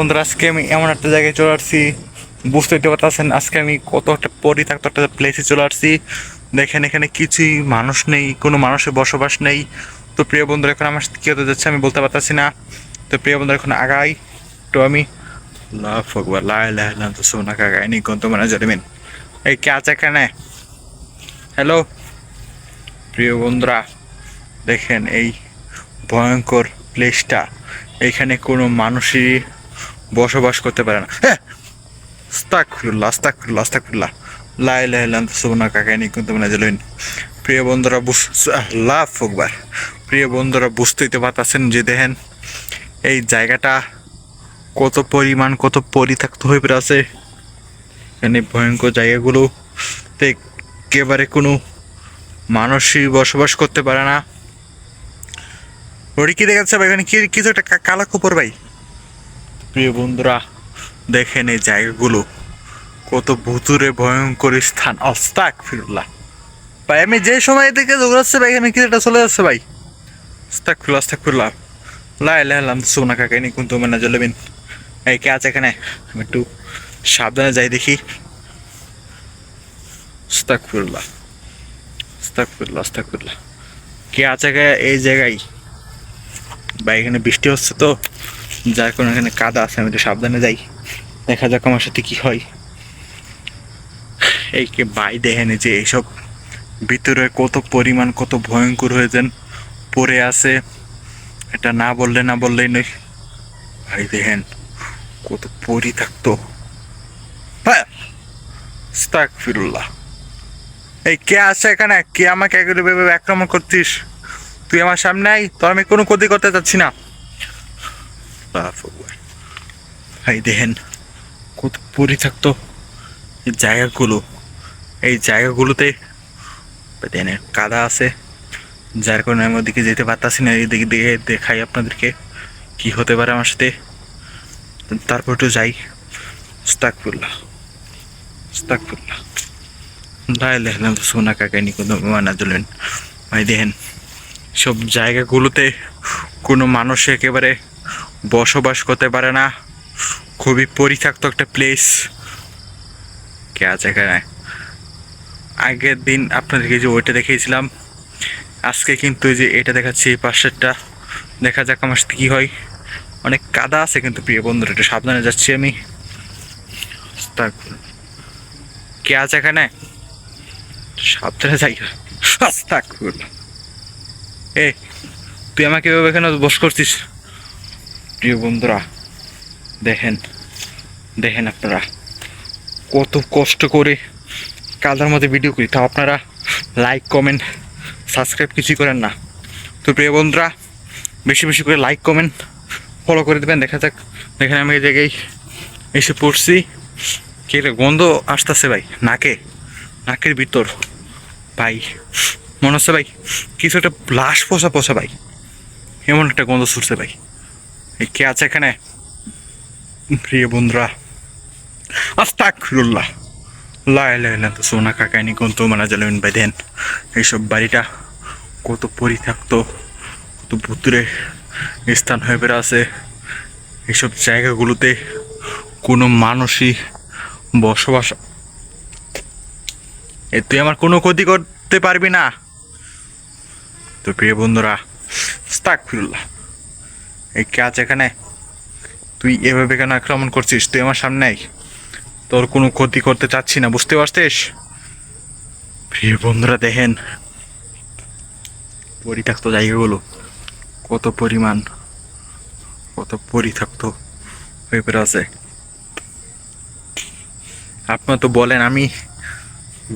বন্ধুরা, আজকে আমি এমন একটা জায়গায় চলে আসছি। বুঝতেই তো পারতেছেন, আজকে আমি কত একটা পরিত্যক্ত একটা প্লেসে চলে আসছি। দেখেন, এখানে কিছুই মানুষ নেই, কোনো মানুষের বসবাস নেই। তো প্রিয় বন্ধুরা, এখন আমার কি হতে যাচ্ছে আমি বলতে পারতাছি না। তো প্রিয় বন্ধুরা, এখন আগাই। তো আমি এই কে আছে এখানে? হ্যালো প্রিয় বন্ধুরা, দেখেন এই ভয়ঙ্কর প্লেসটা এখানে কোনো মানুষই বসবাস করতে পারে না। হ্যাঁ আস্তাগফিরুল্লাহ আস্তাগফিরুল্লাহ আস্তাগফিরুল্লাহ। লা ইলাহা ইল্লা আনতা সুবহানাকা কাইনি কুনতু প্রিয় বন্ধুরা, বুঝ আল্লাহ আকবার। প্রিয় বন্ধুরা, বুঝতেই তো পারতেছেন যে দেখেন, এই জায়গাটা কত পরিমাণ, কত পরিত্যক্ত হয়ে আছে। এখানে ভয়ঙ্কর জায়গাগুলো একেবারে কোনো মানুষই বসবাস করতে পারে না। ওটি কি দেখাচ্ছে ভাই এখানে কি কিছু একটা কালা কুপর ভাই। প্রিয় বন্ধুরা, দেখেন এই জায়গাগুলো। কত ভুতুরে ভয়ঙ্কর স্থান। অস্তাক ফিরুল্লাহ ভাই, আমি যে সময় এদিকে দৌড়াচ্ছে ভাই, এখানে একটা চলে যাচ্ছে ভাই? অস্তাক ফিরুল্লাহ অস্তাক ফিরুল্লাহ লাই লাইলাম সোনা কাকাইনি কিন্তু মানে জলবিন এই কে আছে এখানে? আমি একটু সাবধানে যাই দেখি। অস্তাক ফিরুল্লাহ অস্তাক ফিরুল্লাহ অস্তাক ফিরুল্লাহ কে আছে কে এই জায়গায়? বা এখানে বৃষ্টি হচ্ছে তো। যার কারণে এখানে কাদা আছে, আমি একটু সাবধানে যাই। দেখা যাক আমার সাথে কি হয়। এই কে বাই দেখেন যে এইসব ভিতরে কত পরিমাণ, কত ভয়ঙ্কর হয়ে যান পড়ে আছে। এটা না বললে, না বললেই নই ভাই দেখেন, কত পরি থাকতো হ্যাঁ ফিরুল্লাহ এই কে আছে এখানে? কে আমাকে আক্রমণ করছিস তুই আমার সামনে আই তো আমি কোনো ক্ষতি করতে চাচ্ছি না। ভাই দেখেন কত এই জায়গাগুলো। এই জায়গাগুলোতে দেখেন কাদা আছে, যার কারণে আমি ওদিকে যেতে পারতাছি না, এদিকে দিকে দেখাই আপনাদেরকে কি হতে পারে আমার সাথে। তারপর একটু যাই। স্তাকফুল্লাহ স্তাকফুল্লাহ লাইলাম সোনা কাকানি কোনো মানা দিলেন ভাই দেখেন সব জায়গাগুলোতে কোনো মানুষ একেবারে বসবাস করতে পারে না। খুবই পরিত্যক্ত একটা প্লেস কে আছে এখানে? আগের দিন আপনাদেরকে যে ওইটা দেখিয়েছিলাম। আজকে কিন্তু যে এটা দেখাচ্ছি এই পাশেরটা। দেখা যাক আমার সাথে কী হয়। অনেক কাদা আছে কিন্তু প্রিয় বন্ধুরা, একটু সাবধানে যাচ্ছি আমি। কে আছে এখানে? সাবধানে যাই। আস্তাগফিরুল্লাহ। এ, তুই আমাকে এখানে বস করছিস? প্রিয় বন্ধুরা, দেখেন দেখেন আপনারা, কত কষ্ট করে কাদার মধ্যে ভিডিও করি। তাও আপনারা লাইক কমেন্ট সাবস্ক্রাইব কিছুই করেন না। তো প্রিয় বন্ধুরা, বেশি বেশি করে লাইক কমেন্ট ফলো করে দেবেন, দেখা যাক, দেখেন আমি এই জায়গায় এসে পড়ছি। কি গন্ধ আসতেছে ভাই, নাকে, নাকের ভিতর। ভাই, মনে হচ্ছে ভাই, কিছু একটা লাশ পোষা পোষা ভাই, এমন একটা গন্ধ ছুটছে ভাই। কে আছে এখানে? প্রিয় বন্ধুরা আস্তাকফিরুল্লাহ লাই লাই লাই তো সোনা কাকাইনি কোন তো মানা জ্বালাবেন ভাই দেন এইসব বাড়িটা কত পরিত্যক্ত, কত ভুতুরে স্থান হয়ে বেড়ে আছে। এইসব জায়গাগুলোতে কোনো মানুষই বসবাস এ তুই আমার কোনো ক্ষতি করতে পারবি না। তো প্রিয় বন্ধুরা স্তাক ফিরুল্লাহ এই কে আছে এখানে? তুই এভাবে কেন আক্রমণ করছিস? তুই আমার সামনে। তোর কোনো ক্ষতি করতে চাচ্ছি না, বুঝতে পারছিস? প্রিয় বন্ধুরা, দেখেন। পরিত্যক্ত জায়গাগুলো কত পরিমাণ, কত পরিত্যক্ত হয়ে পড়ে আছে। আপনারা তো বলেন, আমি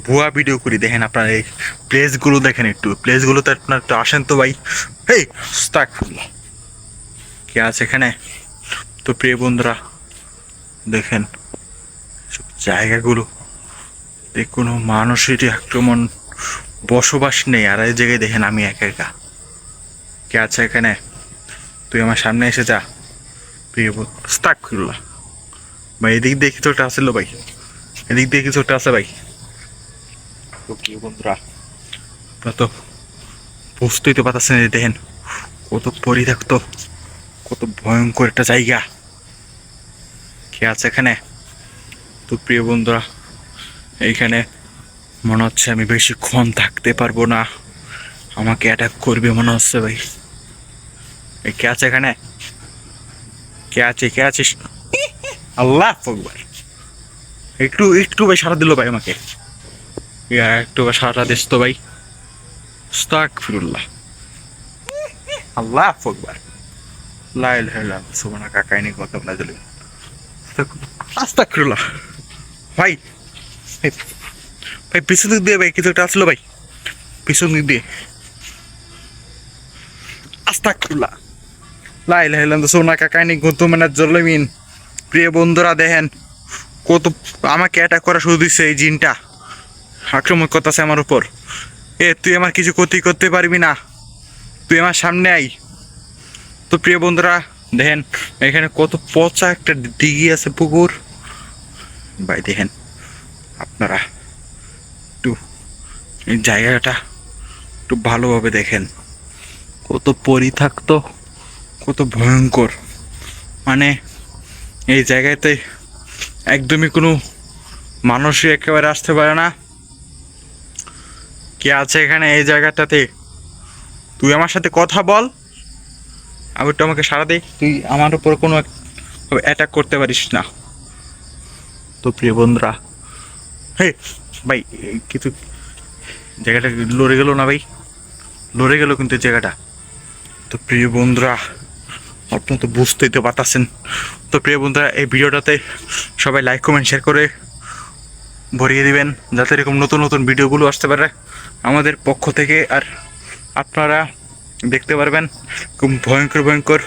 ভুয়া ভিডিও করি। দেখেন আপনার এই প্লেসগুলো দেখেন একটু। প্লেসগুলোতে আপনার একটু আসেন তো ভাই। হেই কে আছে এখানে? তো প্রিয় বন্ধুরা, দেখেন জায়গাগুলো। কোনো মানুষেরই আক্রমণ বসবাস নেই। আর এই জায়গায় দেখেন আমি একা একা। কে আছে এখানে? তুই আমার সামনে এসে যা। প্রিয় করলা ভাই, এদিক দিয়ে কিছু একটা আসলো ভাই? এদিক দিয়ে কিছু একটা আছে ভাই? তো প্রিয় বন্ধুরা আপনারা তো বুঝতেই তো পারতেছেন দেখেন কত পরিত্যক্ত। কত ভয়ঙ্কর একটা জায়গা। কে আছে এখানে? তো প্রিয় বন্ধুরা, এইখানে মনে হচ্ছে আমি বেশিক্ষণ থাকতে পারব না। আমাকে অ্যাটাক করবে মনে হচ্ছে ভাই। এই কে আছে এখানে? কে আছে? কে আছিস? আল্লাহ ফকবার একটু একটু ভাই সারা দিল ভাই আমাকে। একটু ভাই সারা দিস তো ভাই। স্তাক ফিরুল্লাহ আল্লাহ ফকবার লাইল হেলাম সুবনা কাকাইনি কথা বলা দিল আস্তাক ফিরুল্লাহ ভাই ভাই, পিছন দিক দিয়ে ভাই, কিছু একটা আসলো ভাই। পিছন দিক দিয়ে। আস্তাক ফিরুল্লাহ লাইল হেলাম তো সোনা কাকাইনি গৌতম মানে জলমিন প্রিয় বন্ধুরা, দেখেন কত আমাকে অ্যাটাক করা শুরু দিচ্ছে এই জিনটা। আক্রমণ করতেছে আমার উপর। এ, তুই আমার কিছু ক্ষতি করতে পারবি না। তুই আমার সামনে আই তো প্রিয় বন্ধুরা, দেখেন, এখানে কত পচা একটা দিঘি আছে পুকুর। ভাই, দেখেন, আপনারা একটু এই জায়গাটা একটু ভালোভাবে দেখেন। কত পরি থাকতো কত ভয়ঙ্কর। মানে এই জায়গাতে একদমই কোনো মানুষই একেবারে আসতে পারে না। কে আছে এখানে এই জায়গাটাতে? তুই আমার সাথে কথা বল। আমি একটু আমাকে সারা দে তুই আমার উপর কোনো অ্যাটাক করতে পারিস না। তো প্রিয় বন্ধুরা হে ভাই কিছু জায়গাটা লড়ে গেল না ভাই? লড়ে গেল কিন্তু জায়গাটা। তো প্রিয় বন্ধুরা আপনারা তো বুঝতেই তো পারতেছেন। তো প্রিয় বন্ধুরা এই ভিডিওটাতে সবাই লাইক কমেন্ট শেয়ার করে ভরিয়ে দিবেন যাতে এরকম নতুন নতুন ভিডিওগুলো আসতে পারে আমাদের পক্ষ থেকে। আর আপনারা দেখতে পারবেন। খুব ভয়ঙ্কর ভয়ঙ্কর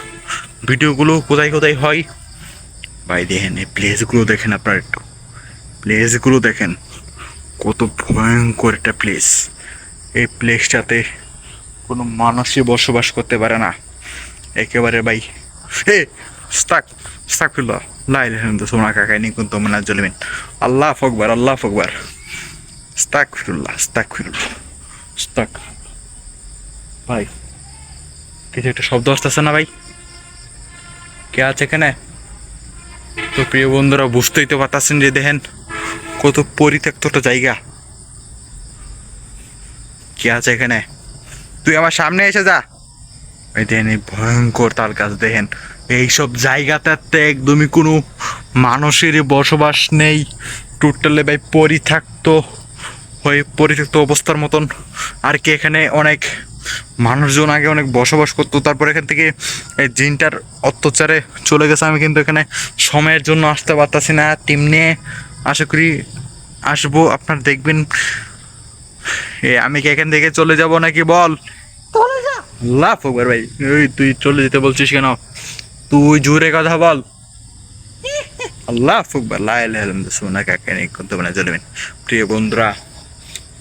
ভিডিওগুলো কোথায় কোথায় হয়। ভাই, দেখেন, এই প্লেসগুলো দেখেন আপনারা একটু। প্লেসগুলো দেখেন, কত ভয়ঙ্কর একটা প্লেস এই প্লেসটাতে কোনো মানুষই বসবাস করতে পারে না। একেবারে ভাই, হে, স্তাক স্তাক ফিরল লাইল হিন্দু সোনা কাকাই নিকুন তো মনে জলিমিন আল্লাহ ফকবার আল্লাহ ফকবার স্তাক ফিরুল্লাহ স্তাক ফিরুল্লাহ স্তাক। ভাই কিছু একটা শব্দ আসতেছে না ভাই? কে আছে এখানে? তো প্রিয় বন্ধুরা, বুঝতেই তো পারতেছেন যে দেখেন, কত পরিত্যক্ত একটা জায়গা। কে আছে এখানে? তুই আমার সামনে এসে যা। এই দেখেন, এই ভয়ঙ্কর তাল গাছ দেখেন। এইসব জায়গাটাতে একদমই কোনো মানুষেরই বসবাস নেই। টোটালে ভাই পরিত্যক্ত হয়ে পরিত্যক্ত অবস্থার মতন। আর কি এখানে অনেক মানুষজন আগে অনেক বসবাস করতো তারপর এখান থেকে এই জিনটার অত্যাচারে চলে গেছে। আমি কিন্তু এখানে সময়ের জন্য আসতে পারতাছি না। টিম নিয়ে আশা করি আসব আপনার দেখবেন। এ আমি কি এখান থেকে চলে যাব নাকি বল? লাভ একবার ভাই ওই তুই চলে যেতে বলছিস কেন? তুই জোরে কথা বল। আল্লাহ ফুকবার লাইল হেলম সোনা কাকে নেই করতে মানে চলবেন। প্রিয় বন্ধুরা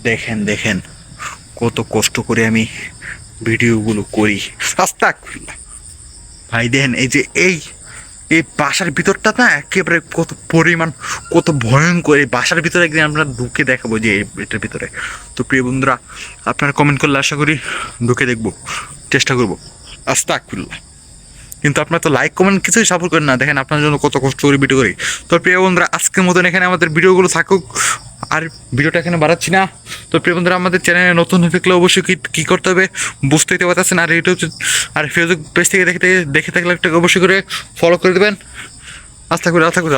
দেখেন দেখেন। কত কষ্ট করে আমি ভিডিওগুলো করি। আস্তাক ভাই, দেখেন, এই যে এই এই বাসার ভিতরটা না একেবারে কত পরিমাণ, কত ভয়ঙ্কর। এই বাসার ভিতরে একদিন আমরা ঢুকে দেখাবো যে এটার ভিতরে। তো প্রিয় বন্ধুরা, আপনারা কমেন্ট করলে আশা করি ঢুকে দেখব, চেষ্টা করব। আস্তাকুল্লাহ কিন্তু আপনার তো লাইক কমেন্ট কিছুই সাপোর্ট করেন না। দেখেন, আপনার জন্য কত কষ্ট করে ভিডিও করি। তো প্রিয় বন্ধুরা, আজকের মতন এখানে আমাদের ভিডিওগুলো থাকুক। আর ভিডিওটা এখানে বাড়াচ্ছি না। তো প্রিয় বন্ধুরা, আমাদের চ্যানেলে নতুন হয়ে থাকলে অবশ্যই কী কী করতে হবে বুঝতে দিতে পারতেছেন। আর ইউটিউব আর ফেসবুক পেজ থেকে দেখে দেখে থাকলে একটা অবশ্যই করে ফলো করে দেবেন। আস্তে করে আস্তে করে